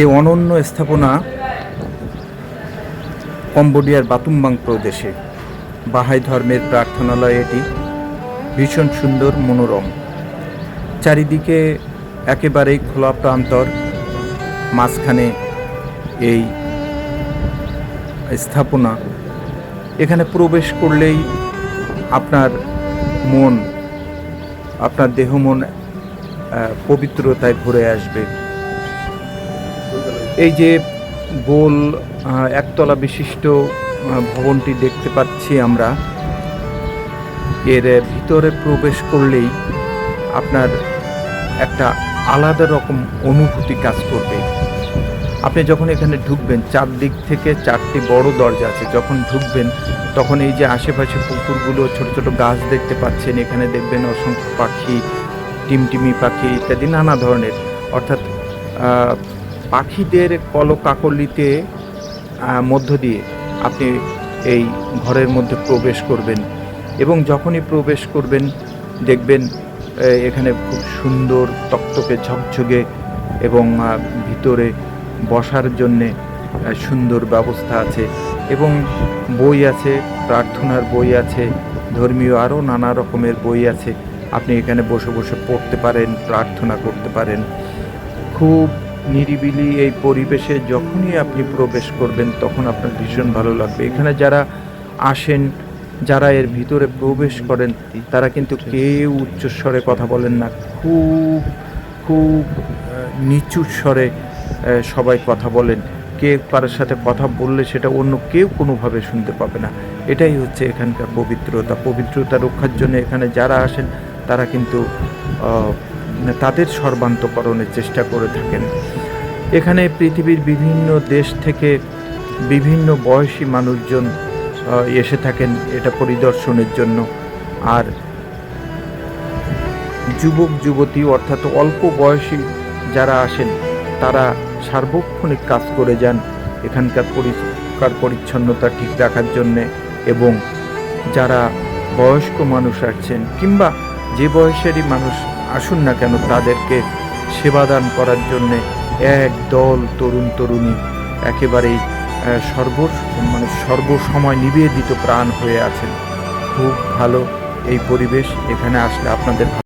এ অনন্য স্থাপনা কম্বোডিয়ার বাতুমবাং প্রদেশে। বাহাই ধর্মের প্রার্থনালয় এটি। ভীষণ সুন্দর, মনোরম। চারিদিকে একেবারেই খোলা প্রান্তর। মাঝখানে এই স্থাপনা। এখানে প্রবেশ করলেই আপনার মন, আপনার দেহ মন পবিত্রতায় ভরে আসবে। এই যে গোল একতলা বিশিষ্ট ভবনটি দেখতে পাচ্ছি আমরা। এর ভিতরে প্রবেশ করলেই আপনার একটা আলাদা রকম অনুভূতি কাজ করবে। আপনি যখন এখানে ঢুকবেন, চারদিক থেকে চারটি বড় দরজা আছে, যখন ঢুকবেন, তখন এই যে আশেপাশে পুকুরগুলো, ছোট ছোট গাছ দেখতে পাচ্ছেন, এখানে দেখবেন অসংখ্য পাখি, টিমটিমি পাখি ইত্যাদি, নানা ধরনের। অর্থাৎ পাখিদের কলকাকলিতে মধ্য দিয়ে আপনি এই ঘরের মধ্যে প্রবেশ করবেন এবং যখনই প্রবেশ করবেন, দেখবেন এখানে খুব সুন্দর তক্তকে ঝকঝকে এবং ভিতরে বসার জন্যে সুন্দর ব্যবস্থা আছে এবং বই আছে, প্রার্থনার বই আছে, ধর্মীয় আরও নানা রকমের বই আছে। আপনি এখানে বসে বসে পড়তে পারেন, প্রার্থনা করতে পারেন। খুব নিরিবিলি এই পরিবেশে যখনই আপনি প্রবেশ করবেন, তখন আপনার ভীষণ ভালো লাগবে। এখানে যারা আসেন, যারা এর ভিতরে প্রবেশ করেন, তারা কিন্তু কেউ উচ্চস্বরে কথা বলেন না। খুব খুব নিচু স্বরে সবাই কথা বলেন। কে কারোর সাথে কথা বললে সেটা অন্য কেউ কোনোভাবে শুনতে পাবে না। এটাই হচ্ছে এখানকার পবিত্রতা। পবিত্রতা রক্ষার জন্য এখানে যারা আসেন, তারা কিন্তু তাদের সর্বান্তকরণের চেষ্টা করে থাকেন। এখানে পৃথিবীর বিভিন্ন দেশ থেকে বিভিন্ন বয়সী মানুষজন এসে থাকেন এটা পরিদর্শনের জন্য। আর যুবক, যুবতী অর্থাৎ অল্প বয়সী যারা আসেন, তারা সার্বক্ষণিক কাজ করে যান এখানকার পরিষ্কার পরিচ্ছন্নতা ঠিক রাখার জন্যে এবং যারা বয়স্ক মানুষ আসছেন কিংবা যে বয়সেরই মানুষ আসুন না কেন তাদেরকে সেবাদান করার জন্যে এক দল তরুণ তরুণী একেবারেই সর্ব মানে সর্বসময় নিবেদিত প্রাণ হয়ে আছেন। খুব ভালো এই পরিবেশ এখানে আসলে আপনাদের